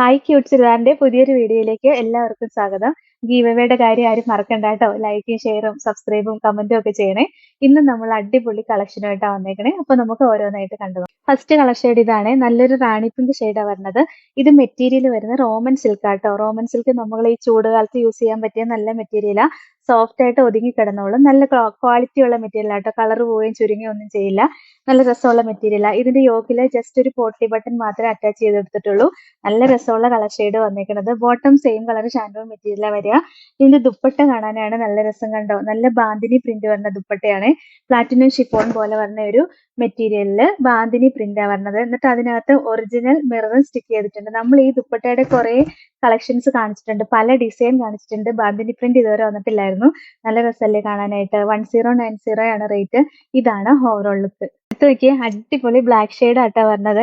Hi cute ചുരിദാറിന്റെ പുതിയൊരു വീഡിയോയിലേക്ക് എല്ലാവർക്കും സ്വാഗതം. ഗീവവേയുടെ കാര്യം ആരും മറക്കണ്ട കേട്ടോ. ലൈക്കും ഷെയറും സബ്സ്ക്രൈബും കമന്റും ഒക്കെ ചെയ്യണേ. ഇന്ന് നമ്മൾ അടിപൊളി കളക്ഷനുമായിട്ടാണ് വന്നേക്കണേ. അപ്പൊ നമുക്ക് ഓരോന്നായിട്ട് കണ്ടു ഫസ്റ്റ് കളർ ഷെയ്ഡ് ഇതാണ്. നല്ലൊരു റാണി പിങ്ക് ഷെയ്ഡാണ് വരുന്നത്. ഇത് മെറ്റീരിയൽ വരുന്നത് റോമൻ സിൽക്ക് ആട്ടോ റോമൻ സിൽക്ക് നമ്മൾ ഈ ചൂടുകാലത്ത് യൂസ് ചെയ്യാൻ പറ്റിയ നല്ല മെറ്റീരിയലാ സോഫ്റ്റ് ആയിട്ട് ഒതുങ്ങി കിടന്നോളും. നല്ല ക്വാളിറ്റി ഉള്ള മെറ്റീരിയൽ ആട്ടോ കളർ പോവുകയും ചുരുങ്ങുകയും ഒന്നും ചെയ്യില്ല. നല്ല രസമുള്ള മെറ്റീരിയലാണ് ഇതിന്റെ യോഗിൽ ജസ്റ്റ് ഒരു പോട്ടി ബട്ടൺ മാത്രമേ അറ്റാച്ച് ചെയ്തെടുത്തിട്ടുള്ളൂ. നല്ല രസമുള്ള കളർ ഷെയ്ഡ് വന്നിരിക്കുന്നത് ബോട്ടം സെയിം കളർ ഷാൻഡോ മെറ്റീരിയലാണ് വരിക. ഇതിന്റെ ദുപ്പട്ട കാണാനാണ് നല്ല രസം കണ്ടോ? നല്ല ബാന്തിനി പ്രിന്റ് വരുന്ന ദുപ്പട്ടയാണ്. പ്ലാറ്റിനം ഷിഫോൺ പോലെ വരുന്ന ഒരു മെറ്റീരിയലിൽ ബാന്തിനി പ്രിന്റാ വരണത്. എന്നിട്ട് അതിനകത്ത് ഒറിജിനൽ മിററും സ്റ്റിക്ക് ചെയ്തിട്ടുണ്ട്. നമ്മൾ ഈ ദുപ്പട്ടയുടെ കുറെ കളക്ഷൻസ് കാണിച്ചിട്ടുണ്ട്. പല ഡിസൈൻ കാണിച്ചിട്ടുണ്ട്. ബാന്തിനി പ്രിന്റ് ഇതുവരെ വന്നിട്ടില്ലായിരുന്നു. നല്ല രസമല്ലേ കാണാനായിട്ട്. വൺ സീറോ നയൻ സീറോ ആണ് റേറ്റ് ഇതാണ് ഓവറോൾ ലുക്ക് അടുത്ത് നോക്കിയേ അടിപൊളി ബ്ലാക്ക് ഷെയ്ഡ് ആട്ടാ വരുന്നത്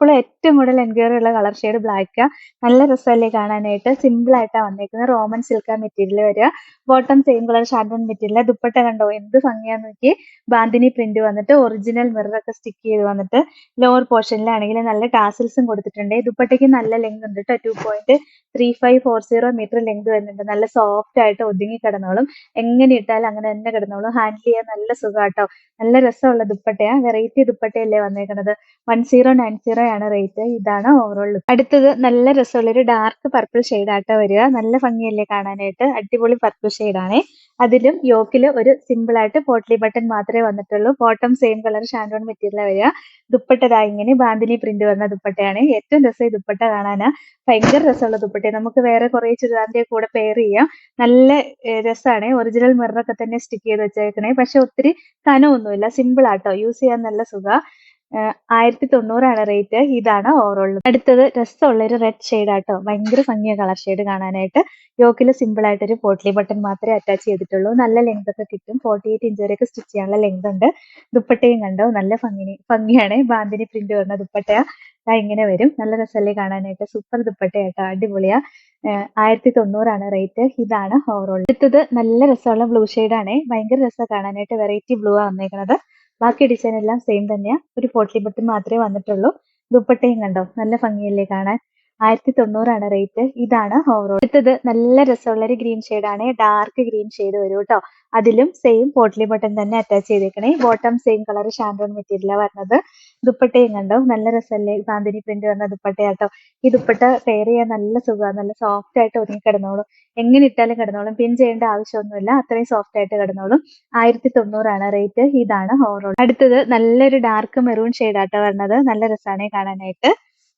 എപ്പോഴും ഏറ്റവും കൂടുതൽ എൻക്വയറി ഉള്ള കളർ ഷെയ്ഡ് ബ്ലാക്ക് നല്ല രസമല്ലേ കാണാനായിട്ട്. സിമ്പിൾ ആയിട്ടാണ് വന്നേക്കുന്നത് റോമൻ സിൽക്ക മെറ്റീരിയൽ വരിക. ബോട്ടം സെയിം കളർ ഷാഡൺ മെറ്റീരിയൽ ദുപ്പട്ട കണ്ടോ? എന്ത് ഭംഗിയാന്ന് നോക്കി. ബാന്തിനി പ്രിന്റ് വന്നിട്ട് ഒറിജിനൽ മിററൊക്കെ സ്റ്റിക്ക് ചെയ്ത് വന്നിട്ട് ലോവർ പോർഷനിലാണെങ്കിൽ നല്ല ടാസിൽസും കൊടുത്തിട്ടുണ്ട്. ദുപ്പട്ടയ്ക്ക് നല്ല ലെങ്ത് ഉണ്ട് കേട്ടോ two point three five four zero metre length വരുന്നുണ്ട്. നല്ല സോഫ്റ്റ് ആയിട്ട് ഒതുങ്ങി കിടന്നോളും. എങ്ങനെ ഇട്ടാലും അങ്ങനെ തന്നെ കിടന്നോളും. ഹാൻഡിൽ ചെയ്യാൻ നല്ല സുഖാട്ടോ നല്ല രസമുള്ള ദുപ്പട്ടയാണ് വെറൈറ്റി ദുപ്പട്ടയല്ലേ വന്നേക്കുന്നത് വൺ സീറോ നയൻ സീറോ ആണ് റേറ്റ് ഇതാണ് ഓവറോൾ അടുത്തത് നല്ല രസമുള്ള ഒരു ഡാർക്ക് പർപ്പിൾ ഷെയ്ഡ് ആട്ടോ വരിക. നല്ല ഭംഗിയല്ലേ കാണാനായിട്ട്. അടിപൊളി പർപ്പിൾ ഷെയ്ഡ് ആണ്. അതിലും യോക്കിൽ ഒരു സിമ്പിൾ ആയിട്ട് പോട്ട്ലി ബട്ടൺ മാത്രമേ വന്നിട്ടുള്ളൂ. ബോട്ടം സെയിം കളർ ഷാൻഡോൺ മെറ്റീരിയൽ വരിക. ദുപ്പട്ടതായി ഇങ്ങനെ ബാന്തിനി പ്രിന്റ് വന്ന ദുപ്പട്ടയാണ്. ഏറ്റവും രസം ഈ ദുപ്പട്ട കാണാനാ. ഭയങ്കര രസമുള്ള ദുപ്പട്ട നമുക്ക് വേറെ കുറെ ചുരിദാറിന്റെ കൂടെ പെയർ ചെയ്യാം. നല്ല രസമാണ് ഒറിജിനൽ മിററൊക്കെ തന്നെ സ്റ്റിക്ക് ചെയ്ത് വെച്ചേക്കണേ. പക്ഷെ ഒത്തിരി കനമൊന്നുമില്ല. സിമ്പിൾ ആട്ടോ. യൂസ് ചെയ്യാൻ നല്ല സുഖ. ആയിരത്തി തൊണ്ണൂറാണ് റേറ്റ് ഇതാണ് ഓവറോൾ അടുത്തത് രസമുള്ള ഒരു റെഡ് ഷെയ്ഡ് ആട്ടോ. ഭയങ്കര ഭംഗിയ കളർ ഷെയ്ഡ് കാണാനായിട്ട്. യോക്കിൽ സിമ്പിൾ ആയിട്ട് ഒരു പോട്ട്ലി ബട്ടൺ മാത്രമേ അറ്റാച്ച് ചെയ്തിട്ടുള്ളൂ. നല്ല ലെങ്ത് ഒക്കെ കിട്ടും. ഫോർട്ടി എയ്റ്റ് ഇഞ്ച് വരെയൊക്കെ സ്റ്റിച്ച് ചെയ്യാനുള്ള ലെങ്ത് ഉണ്ട്. ദുപ്പട്ടയും കണ്ടോ? നല്ല ഭംഗി ഭംഗിയാണ്. ബാന്തിനി പ്രിന്റ് വരുന്ന ദുപ്പട്ട ഇങ്ങനെ വരും. നല്ല രസമല്ലേ കാണാനായിട്ട്. സൂപ്പർ ദുപ്പട്ടയാട്ടോ. അടിപൊളിയാ. ആയിരത്തി തൊണ്ണൂറാണ് റേറ്റ് ഇതാണ് ഓവറോൾ അടുത്തത് നല്ല രസമുള്ള ബ്ലൂ ആണ്. ഭയങ്കര രസം കാണാനായിട്ട്. വെറൈറ്റി ബ്ലൂ ആ വന്നേക്കുന്നത് ബാക്കി ഡിസൈൻ എല്ലാം സെയിം തന്നെയാ. ഒരു ഫോർട്ടി ബട്ടൺ മാത്രമേ വന്നിട്ടുള്ളൂ. ദുപ്പട്ടയും കണ്ടോ? നല്ല ഭംഗിയല്ലേ കാണാൻ? ആയിരത്തി തൊണ്ണൂറാണ് റേറ്റ് ഇതാണ് ഓവറോൾ അടുത്തത് നല്ല രസമുള്ള ഒരു ഗ്രീൻ ആണ്. ഡാർക്ക് ഗ്രീൻ ഷെയ്ഡ് വരും കേട്ടോ അതിലും സെയിം പോട്ട്ലി ബട്ടൺ തന്നെ അറ്റാച്ച് ചെയ്തേക്കണേ. ബോട്ടം സെയിം കളർ ഷാൻഡോൺ മെറ്റീരിയലാണ് വരുന്നത്. ദുപ്പട്ടയും കണ്ടോ? നല്ല രസമല്ലേ ബാന്തിനി പ്രിന്റ് വന്ന ദുപ്പട്ടയാട്ടോ. ഈ ദുപ്പട്ട പെയർ ചെയ്യാൻ നല്ല സുഖമാണ് നല്ല സോഫ്റ്റ് ആയിട്ട് ഒതുങ്ങി കിടന്നോളും. എങ്ങനെ ഇട്ടാലും കിടന്നോളും. പിൻ ചെയ്യേണ്ട ആവശ്യമൊന്നുമില്ല. അത്രയും സോഫ്റ്റ് ആയിട്ട് കിടന്നോളും. ആയിരത്തി തൊണ്ണൂറാണ് റേറ്റ് ഇതാണ് ഓവറോൾ അടുത്തത് നല്ലൊരു ഡാർക്ക് മെറൂൺ ഷെയ്ഡാട്ടോ വരുന്നത് നല്ല രസമാണ് കാണാനായിട്ട്.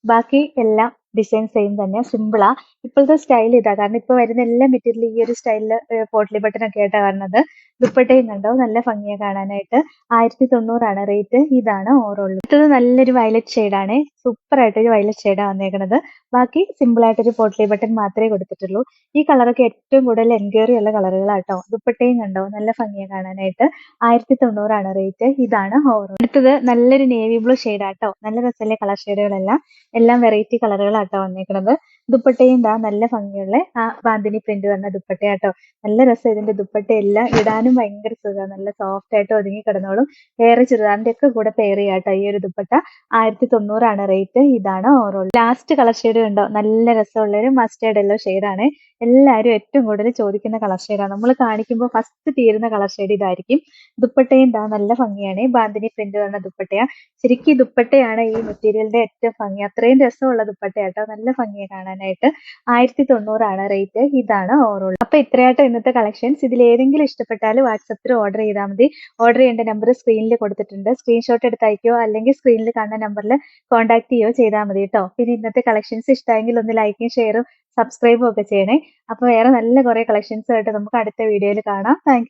ബാക്കി എല്ലാം ഡിസൈൻ സെയിം തന്നെ സിമ്പിളാ ഇപ്പോഴത്തെ സ്റ്റൈൽ ഇതാ. കാരണം ഇപ്പൊ വരുന്ന എല്ലാ മെറ്റീരിയൽ ഈ ഒരു സ്റ്റൈലിൽ പോട്ട്ലി ബട്ടൺ ഒക്കെ ആയിട്ടാണ് വരുന്നത് ദുപ്പട്ടയും കണ്ടോ? നല്ല ഭംഗിയാ കാണാനായിട്ട്. ആയിരത്തി തൊണ്ണൂറാണ് റേറ്റ് ഇതാണ് ഓവറോൾ അടുത്തത് നല്ലൊരു വയലറ്റ് ആണ്. സൂപ്പർ ആയിട്ട് ഒരു വയലറ്റ് ഷെയ്ഡാണ് വന്നേക്കുന്നത് ബാക്കി സിമ്പിൾ ആയിട്ട് ഒരു പോട്ട്ലി ബട്ടൺ മാത്രമേ കൊടുത്തിട്ടുള്ളൂ. ഈ കളറൊക്കെ ഏറ്റവും കൂടുതൽ എൻക്വയറി ഉള്ള കളറുകളാട്ടോ. ദുപ്പട്ടയും കണ്ടോ? നല്ല ഭംഗിയാ കാണാനായിട്ട്. ആയിരത്തി തൊണ്ണൂറാണ് റേറ്റ് ഇതാണ് ഓവറോൾ അടുത്തത് നല്ലൊരു നേവി ബ്ലൂ ഷെയ്ഡാട്ടോ നല്ല രസമല്ലേ കളർ ഷെയ്ഡുകളെല്ലാം എല്ലാം വെറൈറ്റി കളറുകളാട്ടോ വന്നേക്കുന്നത് ദുപ്പട്ടയും എന്താ നല്ല ഭംഗിയുള്ള. ആ ബാന്തിനി പ്രിന്റ് വന്ന ദുപ്പട്ടയാട്ടോ. നല്ല രസം ഇതിന്റെ ദുപ്പട്ട എല്ലാം ഇടാനും ഭയങ്കര സുഖമാണ് നല്ല സോഫ്റ്റ് ആയിട്ട് ഒതുങ്ങി കിടന്നോളും. വേറെ ചുരിദാറിന്റെ ഒക്കെ കൂടെ പെയർ ഈ ഒരു ദുപ്പട്ട. ആയിരത്തി തൊണ്ണൂറാണ് റേറ്റ് ഇതാണ് ഓവറോൾ ലാസ്റ്റ് കളർ ഷെയ്ഡ് ഉണ്ടോ നല്ല രസമുള്ള ഒരു മസ്റ്റേർഡ് എല്ലോ ആണ്. എല്ലാവരും ഏറ്റവും കൂടുതൽ ചോദിക്കുന്ന കളർ ഷെയ്ഡാണ് നമ്മൾ കാണിക്കുമ്പോൾ ഫസ്റ്റ് തീരുന്ന കളർ ഷെയ്ഡ് ഇതായിരിക്കും. ദുപ്പട്ടയും എന്താ നല്ല ഭംഗിയാണ്. ബാന്തിനി പ്രിന്റ് വന്ന ദുപ്പട്ടയാ. ശരിക്കും ദുപ്പട്ടയാണ് ഈ മെറ്റീരിയലിന്റെ ഏറ്റവും ഭംഗി. അത്രയും രസമുള്ള ദുപ്പട്ടയാട്ടോ. നല്ല ഭംഗിയെ കാണാനായിട്ട് ആയിരത്തി തൊണ്ണൂറാണ് റേറ്റ്. ഇതാണ് ഓവറോൾ അപ്പൊ ഇത്രയാട്ടോ ഇന്നത്തെ കളക്ഷൻസ്. ഇതിൽ ഏതെങ്കിലും ഇഷ്ടപ്പെട്ടാൽ വാട്സപ്പിൽ ഓർഡർ ചെയ്താൽ മതി. ഓർഡർ ചെയ്യേണ്ട നമ്പർ സ്ക്രീനിൽ കൊടുത്തിട്ടുണ്ട്. സ്ക്രീൻഷോട്ട് എടുത്ത് അയക്കുകയോ അല്ലെങ്കിൽ സ്ക്രീനിൽ കാണുന്ന നമ്പറിൽ കോൺടാക്ട് ചെയ്യുകയോ ചെയ്താൽ മതി കേട്ടോ. പിന്നെ ഇന്നത്തെ കളക്ഷൻസ് ഇഷ്ടമെങ്കിൽ ഒന്ന് ലൈക്കും ഷെയറും സബ്സ്ക്രൈബും ഒക്കെ ചെയ്യണേ. അപ്പൊ വേറെ നല്ല കുറെ കളക്ഷൻസ് ആയിട്ട് നമുക്ക് അടുത്ത വീഡിയോയിൽ കാണാം. താങ്ക്